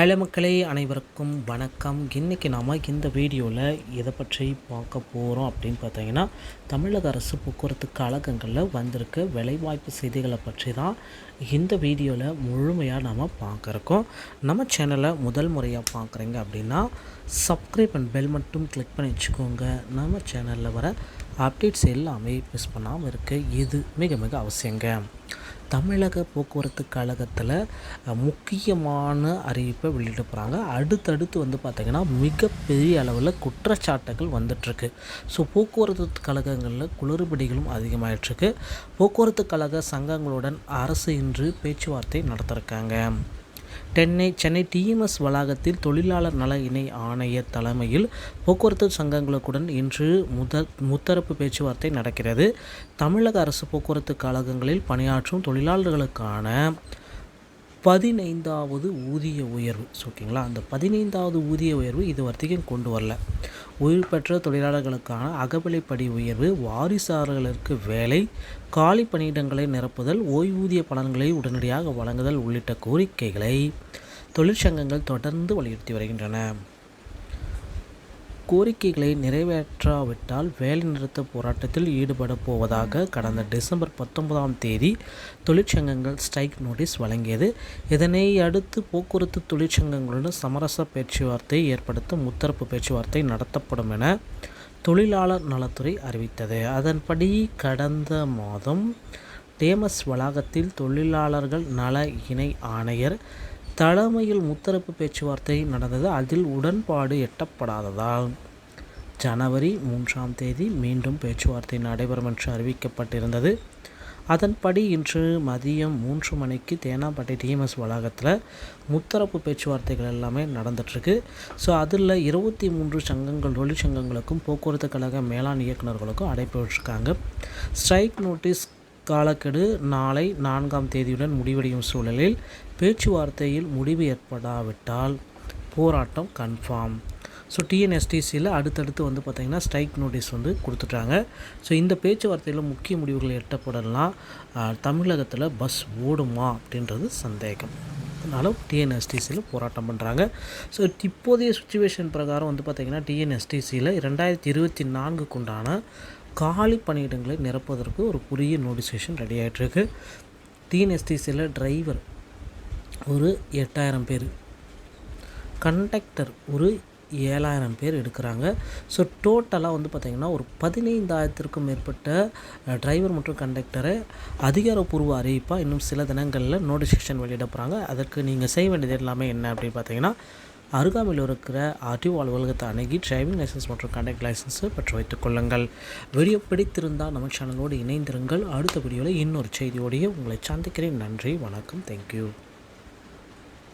Hello மக்களே அனைவருக்கும் வணக்கம். இன்றைக்கி நாம் இந்த வீடியோவில் எதை பற்றி பார்க்க போகிறோம் அப்படின்னு பார்த்தீங்கன்னா தமிழக அரசு போக்குவரத்து கழகங்களில் வந்திருக்க வேலைவாய்ப்பு செய்திகளை பற்றி தான் இந்த வீடியோவில் முழுமையாக நாம் பார்க்குறோம் நம்ம சேனலை முதல் முறையாக பார்க்குறீங்க அப்படின்னா சப்ஸ்கிரைப் அண்ட் பெல் மட்டும் கிளிக் பண்ணி வச்சுக்கோங்க. நம்ம சேனலில் வர அப்டேட்ஸ் எல்லாமே மிஸ் பண்ணாமல் இருக்க இது மிக மிக அவசியங்க. தமிழக போக்குவரத்து கழகத்தில் முக்கியமான அறிவிப்பை வெளியிட போகிறாங்க அடுத்தடுத்து வந்து பார்த்திங்கன்னா மிகப்பெரிய அளவில் குற்றச்சாட்டுகள் வந்துட்டுருக்கு. ஸோ போக்குவரத்து கழகங்களில் குளறுபடிகளும் அதிகமாகிட்டுருக்கு போக்குவரத்து கழக சங்கங்களுடன் அரசு இன்று பேச்சுவார்த்தை நடத்திருக்காங்க. டென்னை சென்னை டிஎம்எஸ் வளாகத்தில் தொழிலாளர் நல இணை ஆணையர் தலைமையில் போக்குவரத்து சங்கங்களுடன் இன்று முத முத்தரப்பு பேச்சுவார்த்தை நடக்கிறது. தமிழக அரசு போக்குவரத்து கழகங்களில் பணியாற்றும் தொழிலாளர்களுக்கான பதினைந்தாவது ஊதிய உயர்வு. ஓகேங்களா? அந்த பதினைந்தாவது ஊதிய உயர்வு இது வரைக்கும் கொண்டு வரல. உயிர் பெற்ற தொழிலாளர்களுக்கான அகவிலைப்படி உயர்வு வாரிசாளர்களுக்கு வேலை காலி பணியிடங்களை நிரப்புதல் ஓய்வூதிய பலன்களை உடனடியாக வழங்குதல் உள்ளிட்ட கோரிக்கைகளை தொழிற்சங்கங்கள் தொடர்ந்து வலியுறுத்தி வருகின்றன. கோரிக்கைகளை நிறைவேற்றாவிட்டால் வேலைநிறுத்த போராட்டத்தில் ஈடுபட போவதாக கடந்த டிசம்பர் பத்தொன்பதாம் தேதி தொழிற்சங்கங்கள் ஸ்ட்ரைக் நோட்டீஸ் வழங்கியது. இதனை அடுத்து போக்குவரத்து தொழிற்சங்கங்களுடன் சமரச பேச்சுவார்த்தை ஏற்படுத்த முத்தரப்பு பேச்சுவார்த்தை நடத்தப்படும் என தொழிலாளர் நலத்துறை அறிவித்தது. அதன்படி கடந்த மாதம் டேமஸ் வளாகத்தில் தொழிலாளர்கள் நல இணை ஆணையர் தலைமையில் முத்தரப்பு பேச்சுவார்த்தை நடந்தது. அதில் உடன்பாடு எட்டப்படாததால் ஜனவரி மூன்றாம் தேதி மீண்டும் பேச்சுவார்த்தை நடைபெறும் என்று அறிவிக்கப்பட்டிருந்தது. அதன்படி இன்று மதியம் மூன்று மணிக்கு தேனாம்பட்டை டிஎம்எஸ் வளாகத்தில் முத்தரப்பு பேச்சுவார்த்தைகள் எல்லாமே நடந்துகிட்ருக்கு ஸோ அதில் இருபத்தி மூன்று சங்கங்கள் தொழிற்சங்கங்களுக்கும் போக்குவரத்து கழக மேலாண் இயக்குநர்களுக்கும் அடைப்பு விட்டுருக்காங்க. ஸ்ட்ரைக் நோட்டீஸ் காலக்கெடு நாளை நான்காம் தேதியுடன் முடிவடையும் சூழலில் பேச்சுவார்த்தையில் முடிவு ஏற்படாவிட்டால் போராட்டம் கன்ஃபார்ம் ஸோ டிஎன்எஸ்டிசியில் அடுத்தடுத்து வந்து பார்த்திங்கன்னா ஸ்ட்ரைக் நோட்டீஸ் வந்து கொடுத்துட்டாங்க. ஸோ இந்த பேச்சுவார்த்தையில் முக்கிய முடிவுகள் எட்டப்படலாம் தமிழகத்தில் பஸ் ஓடுமா அப்படின்றது சந்தேகம். அதனால் டிஎன்எஸ்டிசியில் போராட்டம் பண்ணுறாங்க ஸோ இப்போதைய சுச்சுவேஷன் பிரகாரம் வந்து பார்த்திங்கன்னா டிஎன்எஸ்டிசியில் இரண்டாயிரத்தி இருபத்தி நான்குக்குண்டான காலி பணியிடங்களை நிரப்புவதற்கு ஒரு புதிய நோட்டிஃபிகேஷன் ரெடி ஆகிட்டுருக்கு டிஎன்எஸ்டிசியில் டிரைவர் ஒரு எட்டாயிரம் பேர். கண்டக்டர் ஒரு ஏழாயிரம் பேர் எடுக்கிறாங்க. ஸோ டோட்டலாக வந்து பார்த்திங்கன்னா ஒரு பதினைந்தாயிரத்திற்கும் மேற்பட்ட டிரைவர் மற்றும் கண்டக்டரை அதிகாரப்பூர்வ அறிவிப்பாக இன்னும் சில தினங்களில் நோட்டிஃபிகேஷன் வெளியிட போகிறாங்க அதற்கு நீங்கள் செய்ய வேண்டியது எல்லாமே என்ன அப்படின்னு பார்த்தீங்கன்னா அருகாமையில் இருக்கிற ஆர்டிஓ அலுவலகத்தை அணுகி டிரைவிங் லைசன்ஸ் மற்றும் கண்டக்ட் லைசன்ஸை பெற்று வைத்துக் கொள்ளுங்கள். வீடியோ பிடித்திருந்தால் நம்ம சேனலோடு இணைந்திருங்கள். அடுத்த வீடியோவில் இன்னொரு செய்தியோடையே உங்களை சந்திக்கிறேன். நன்றி வணக்கம் தேங்க்யூ